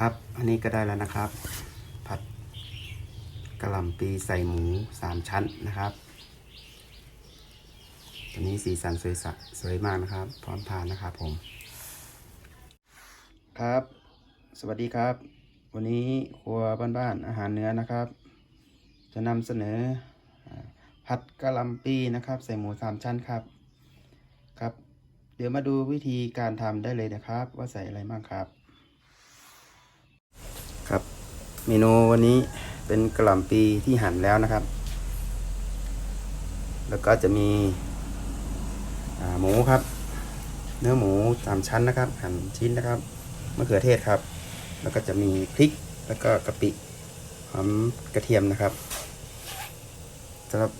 ครับ อันนี้ก็ได้แล้วนะครับ ผัดกระหล่ำปีใส่หมูสามชั้นนะครับตัวนี้สีสันสวยสสวยมากนะครับ พร้อมทานนะครับผม ครับ สวัสดีครับ วันนี้ครัวบ้านๆอาหารเนื้อนะครับ จะนำเสนอผัดกะหล่ำปีนะครับ ใส่หมูสามชั้นครับ ครับ เดี๋ยวมาดูวิธีการทำได้เลยนะครับ ว่าใส่อะไรบ้างครับ เมนูวันนี้เป็นกระหล่ำปีที่หั่นแล้วนะครับ แล้วก็จะมีหมูครับ เนื้อหมูสามชั้นนะครับ หั่นชิ้นนะครับมะเขือเทศครับ แล้วก็จะมีพริกแล้วก็กะปิหอมกระเทียมนะครับสำหรับ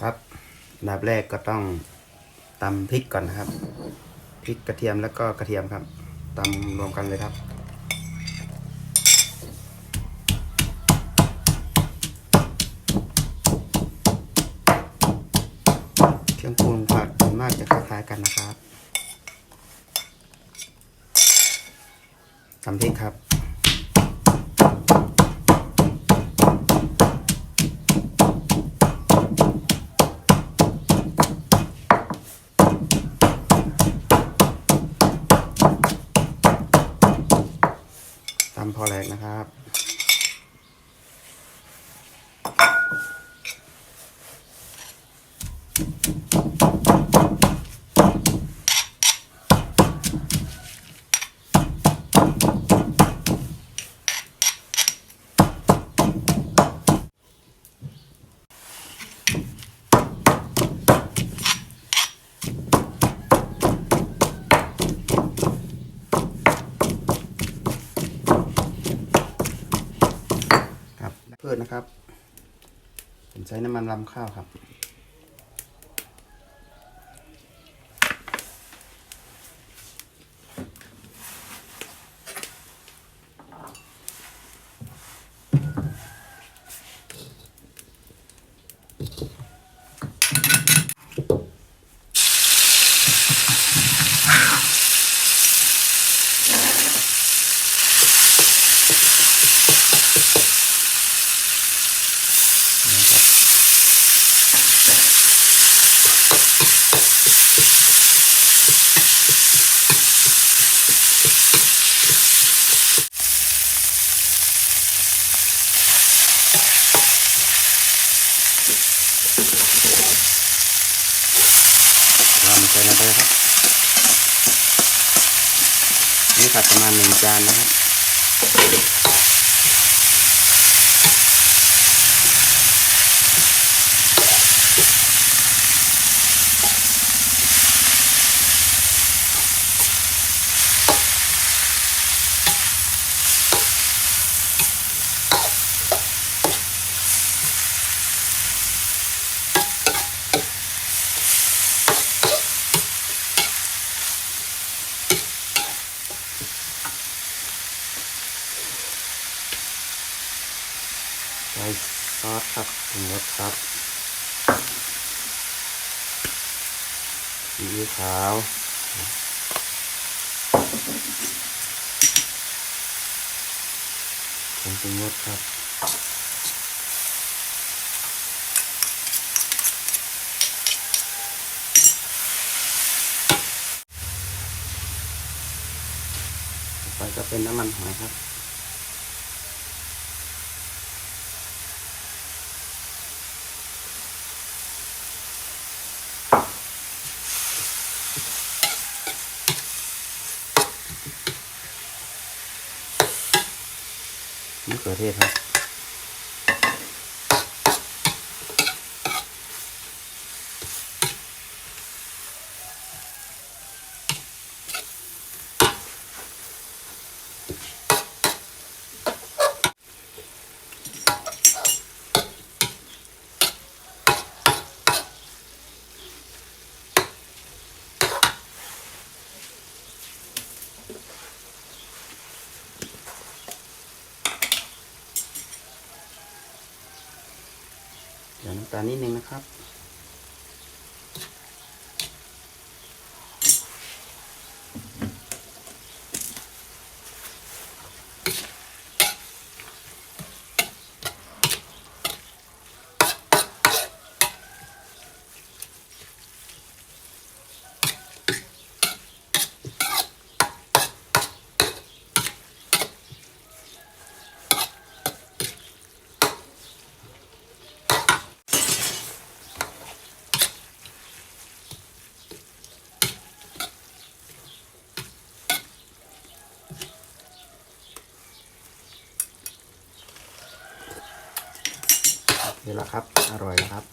ครับดับแรกก็ต้องตำพริกก่อนนะครับพริกกระเทียมแล้วก็กระเทียมครับตำรวมกันเลยครับ เครื่องปรุงผัดส่วนมากจะคล้ายๆกันนะครับตำพริกครับตำพอแหลกนะครับ นะครับ ผมใช้น้ำมันรำข้าวครับ รำใส่ลงไปครับ นี่ผัดประมาณหนึ่งจานนะครับ ใส่ ซอสครับปรุงรสครับซีอิ๊วขาวผงปรุงรสครับต่อไปก็เป็นน้ำมันหอยครับ มะเขือเทศครับ เดี๋ยวน้ำตาลนิดนึงนะครับ นี่แหละครับ อร่อยแล้วครับ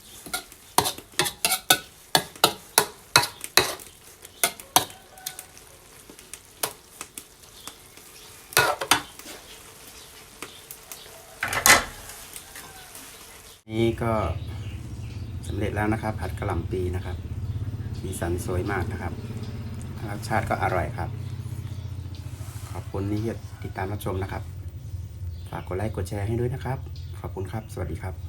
นี่ก็สำเร็จแล้วนะครับ ผัดกระหล่ำปีนะครับสีสันสวยมากนะครับรสชาติก็อร่อยครับ ขอบคุณที่ติดตามรับชมนะครับ ฝากกดไลค์กดแชร์ให้ด้วยนะครับ ขอบคุณครับ สวัสดีครับ